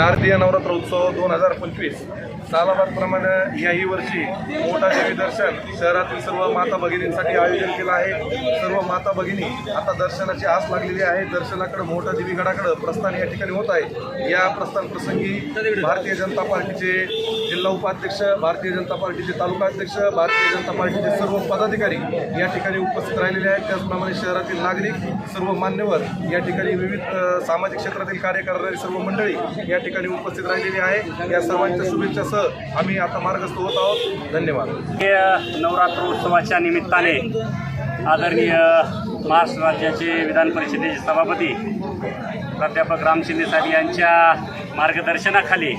शारदीय नवरात्र उत्सव दोन हजार पंचवीस. सालाबादप्रमाणे याही वर्षी मोठा देवी दर्शन शहरातील सर्व माता भगिनींसाठी आयोजन केलं आहे. सर्व माता भगिनी आता दर्शनाची आस लागलेली आहे. दर्शनाकडे मोठा देवीगडाकडे प्रस्थान या ठिकाणी होत आहे. या प्रस्थान प्रसंगी भारतीय जनता पार्टीचे जिल्हा उपाध्यक्ष भारतीय जनता पार्टीचे तालुका अध्यक्ष भारतीय जनता पार्टीचे सर्व पदाधिकारी या ठिकाणी उपस्थित राहिलेले आहेत. त्याचप्रमाणे शहरातील नागरिक सर्व मान्यवर या ठिकाणी विविध सामाजिक क्षेत्रातील कार्य करणारी सर्व मंडळी या ठिकाणी उपस्थित राहिलेली आहे. या सर्वांच्या आम्ही आता मार्गस्थ होत आहोत. धन्यवाद. हे नवरात्र उत्सवाच्या निमित्ताने आदरणीय महाराष्ट्र राज्याचे विधान परिषदेचे सभापती प्राध्यापक राम शिंदे साहेब यांच्या मार्गदर्शनाखाली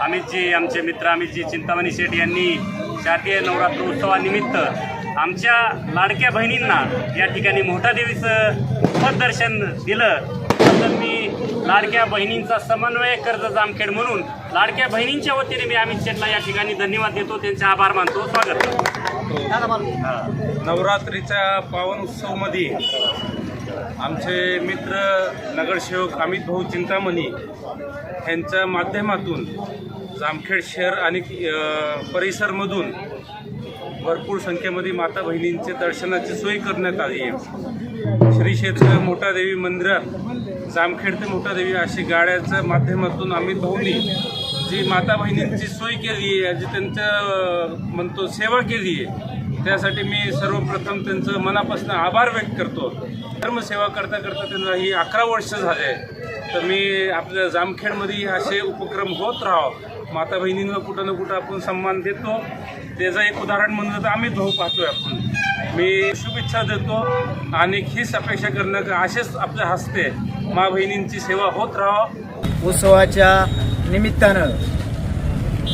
अमितजी आमचे मित्र अमितजी चिंतामणी शेठ यांनी शारदीय नवरात्र उत्सवानिमित्त आमच्या लाडक्या बहिणींना या ठिकाणी मोठा देवीचं पददर्शन दिलं. तर मी लाडक्या बहिणींचा समन्वय कर्ज जामखेड म्हणून. लाडक्या बहिणींच्या वतीने मी अमित शेठला या ठिकाणी धन्यवाद देतो त्यांचे आभार मानतो. स्वागत. नवरात्रीच्या पावन उत्सवमध्ये आमचे मित्र नगरसेवक अमित भाऊ चिंतामणी यांच्या माध्यमातून जामखेड शहर आणि परिसरमधून भरपूर संख्येमध्ये माता बहिणींचे दर्शनाची सोय करण्यात आली आहे. श्री क्षेत्र मोठादेवी मंदिरात जामखेड ते मोठादेवी अशी गाड्याच्या माध्यमातून अमित भाऊनी जी माता बहिणींची सोय केली आहे जी त्यांचं म्हणतो सेवा केली आहे त्यासाठी मी सर्वप्रथम त्यांचं मनापासून आभार व्यक्त करतो. धर्मसेवा करता करता त्यांना ही अकरा वर्ष झाले आहे तर मी आपल्या जामखेडमध्ये असे उपक्रम होत राहावं माता बहिणींना कुठं ना कुठं आपण सन्मान देतो. त्याचं एक उदाहरण म्हणलं तर आम्ही भाऊ पाहतोय आपण. मी शुभेच्छा देतो आणि हीच अपेक्षा करणं की असेच आपल्या हस्ते मा बहिणींची सेवा होत राहावं. उत्सवाच्या निमित्तानं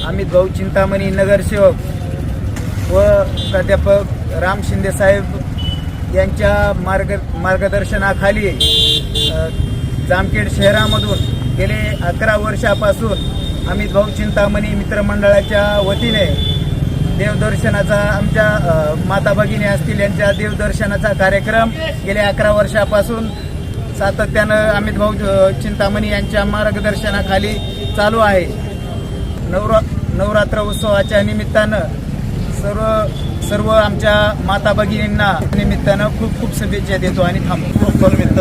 अमित भाऊ चिंतामणी नगरसेवक व प्राध्यापक राम शिंदे साहेब यांच्या मार्ग मार्गदर्शनाखाली जामखेड शहरामधून गेले अकरा वर्षापासून अमित भाऊ चिंतामणी मित्रमंडळाच्या वतीने देवदर्शनाचा आमच्या माता भगिनी असतील यांच्या देवदर्शनाचा कार्यक्रम गेल्या अकरा वर्षापासून सातत्यानं अमित भाऊ चिंतामणी यांच्या मार्गदर्शनाखाली चालू आहे. नवरा नवरात्र उत्सवाच्या निमित्तानं सर्व सर्व आमच्या माता भगिनींना निमित्तानं खूप खूप शुभेच्छा देतो आणि थांबतो. उत्सवानिमित्त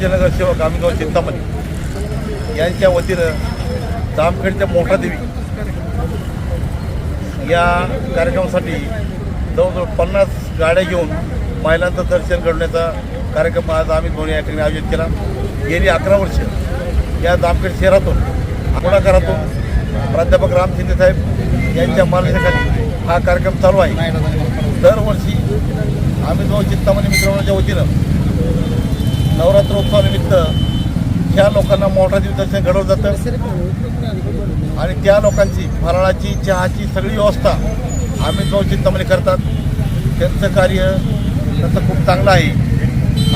जनगर सेवक आम्ही चिंतामणी यांच्या वतीनं जामखेडच्या मोठा देवी या कार्यक्रमासाठी जवळजवळ पन्नास गाड्या घेऊन महिलांचं दर्शन घडवण्याचा कार्यक्रम आज आम्ही धोनी या ठिकाणी आयोजित केला. गेली अकरा वर्ष या जामखेड शहरातून पुढाकारातून प्राध्यापक राम शिंदे साहेब यांच्या मार्गदर्शनाखाली हा कार्यक्रम चालू आहे. दरवर्षी आम्ही जो चिंतामणी मित्रमंडळाच्या वतीनं नवरात्र उत्सवानिमित्त ह्या लोकांना मोठा दिवस दर्शन घडवलं जातं. आणि त्या लोकांची फराळाची चहाची सगळी व्यवस्था आम्ही जो चिंतामणी करतात. त्यांचं कार्य त्याचं खूप चांगलं आहे.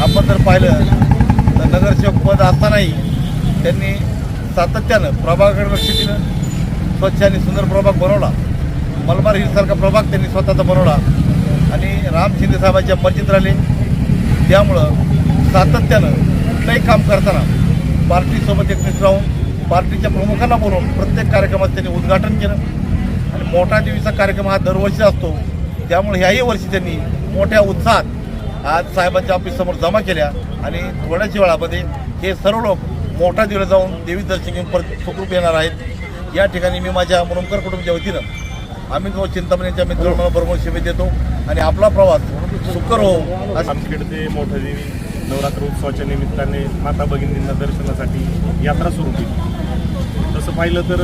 आपण जर पाहिलं तर नगरसेवक पद असतानाही त्यांनी सातत्यानं प्रभागाकडे लक्ष दिलं स्वच्छ आणि सुंदर प्रभाग बनवला. मलबार हिलसारखा प्रभाग त्यांनी स्वतःचा बनवला आणि राम शिंदे साहेबांच्या मर्जीत राहिले. त्यामुळं सातत्यानं कुठलंही काम करताना पार्टीसोबत एकत्रित राहून पार्टीच्या प्रमुखांना बोलवून प्रत्येक कार्यक्रमात त्यांनी उद्घाटन केलं. आणि मोठा देवीचा कार्यक्रम हा दरवर्षी असतो. त्यामुळे ह्याही वर्षी त्यांनी मोठ्या उत्साहात आज साहेबांच्या ऑफिससमोर जमा केल्या. आणि थोड्याच वेळामध्ये हे सर्व लोक मोठा देवीला जाऊन देवी दर्शन घेऊन परत सुखरूप येणार आहेत. या ठिकाणी मी माझ्या मुरुमकर कुटुंबच्या वतीनं आम्ही जो चिंतामणीच्या मित्रांबरोबर शुभेच्छा देतो. आणि आपला प्रवास सुकर हो आमच्याकडे जामखेड ते देवी नवरात्र उत्सवाच्या निमित्ताने माता भगिनींना दर्शनासाठी यात्रा सुरू केली. तसं पाहिलं तर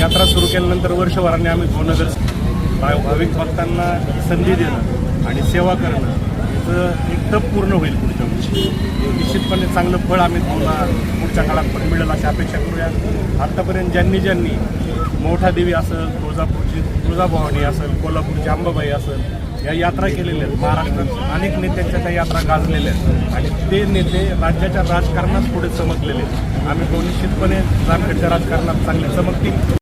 यात्रा सुरू केल्यानंतर वर्षभराने आम्ही भवनगर भाविक भक्तांना संधी देणं आणि सेवा करणं याचं एक तप पूर्ण होईल पुढच्या वर्षी. निश्चितपणे चांगलं फळ आम्ही भावना पुढच्या काळात पण मिळेल अशी अपेक्षा करूया. आत्तापर्यंत ज्यांनी ज्यांनी मोठा देवी असेल तुळजापूरची तुळजाभवानी असेल कोल्हापूरची अंबाबाई असेल या यात्रा केलेल्या आहेत. महाराष्ट्रात अनेक नेत्यांच्या त्या यात्रा गाजलेल्या आहेत. आणि ते नेते राज्याच्या राजकारणात पुढे चमकलेले आहेत. आम्ही तो निश्चितपणे जामखेडच्या राजकारणात चांगले चमकतील.